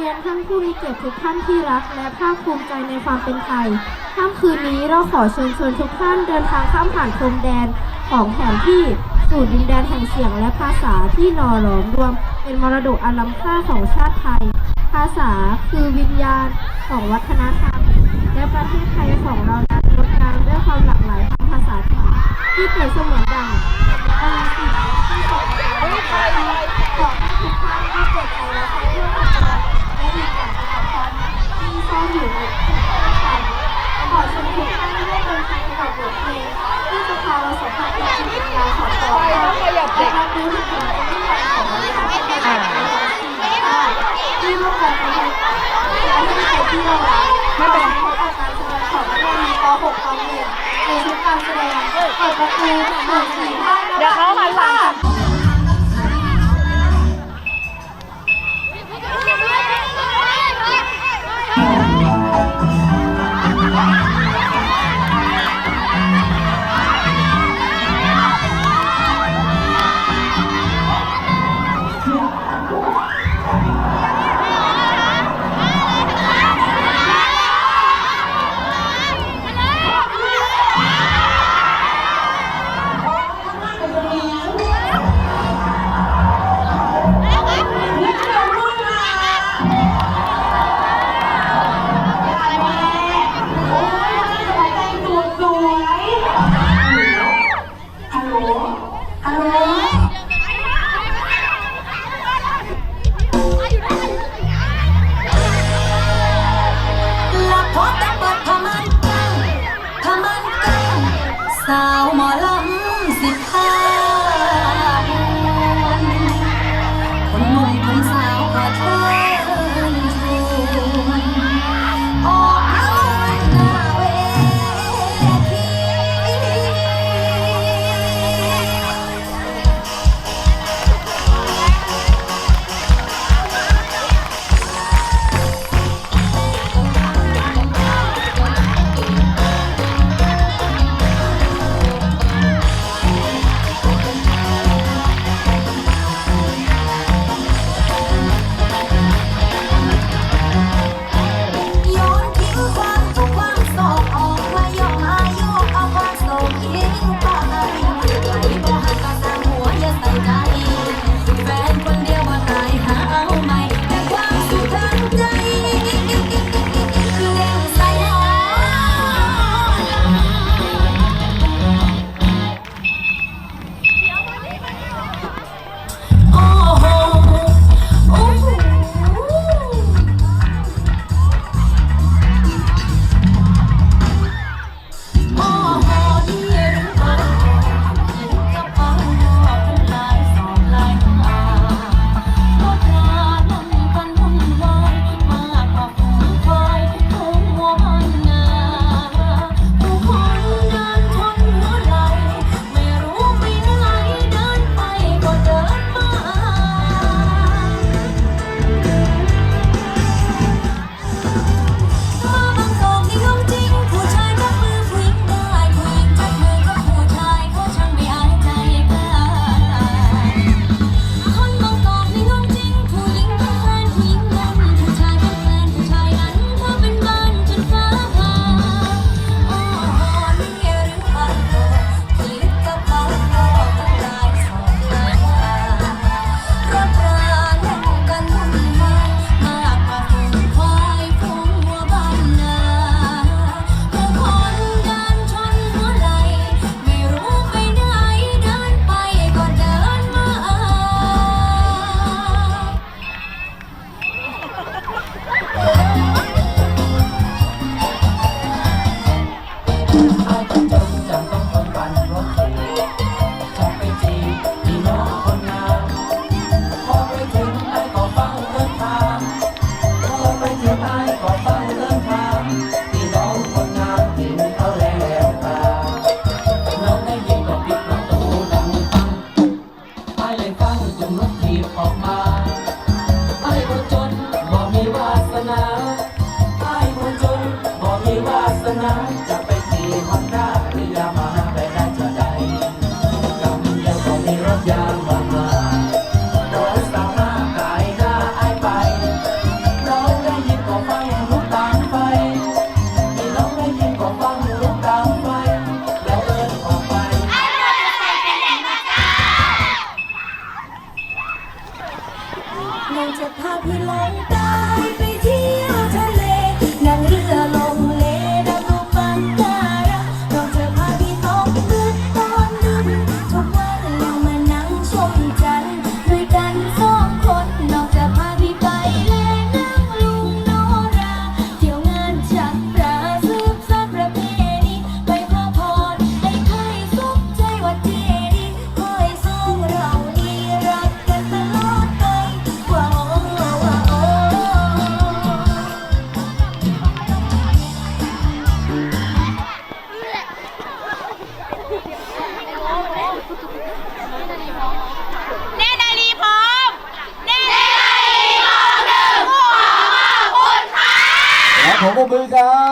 รียนท่านผู้มีเกียรติทุกท่านที่รัก และภาคภูมิใจในความเป็นไทยค่ำคืนนี้เราขอเชิญชวนทุกท่านเดินทางข้ามผ่านพรมแดนของแผนที่สู่ดินแดนแห่งเสียงและภาษาที่หล่อหลอมรวม เป็นมรดกอันล้ำค่าของชาติไทย ภาษาคือวิญญาณของวัฒนธรรม และประเทศไทยของเรานั้นงดงามด้วยความหลากหลายทางภาษาทยที่เปรียบเสมือนดังอลังสิตที่สดงามขอให้ทุกท่านได้เปิดใจและใช้เพื่อความรักและอีกอย่างกับความที่ซ่อนอยู่ในทุกท่านไทยขอเชิญทุกท่านได้เดินทางไปกับบทเพลงที่จะพาเราสัมผัสกับจิตวิญญาณของตัวเราและรับรู้ถึงความเป็นที่มาของวัฒนธรรมไทยที่ร่วมกันเป็นประเทศไทยที่เรารัก ไม่เป็นไรพบกับการแสดงของนักเรียนป .6 ป .1 ในชุดการแสดง เปิดประตูหนึ่งสี่ห้าเดี๋ยวเขาหันหลัง รี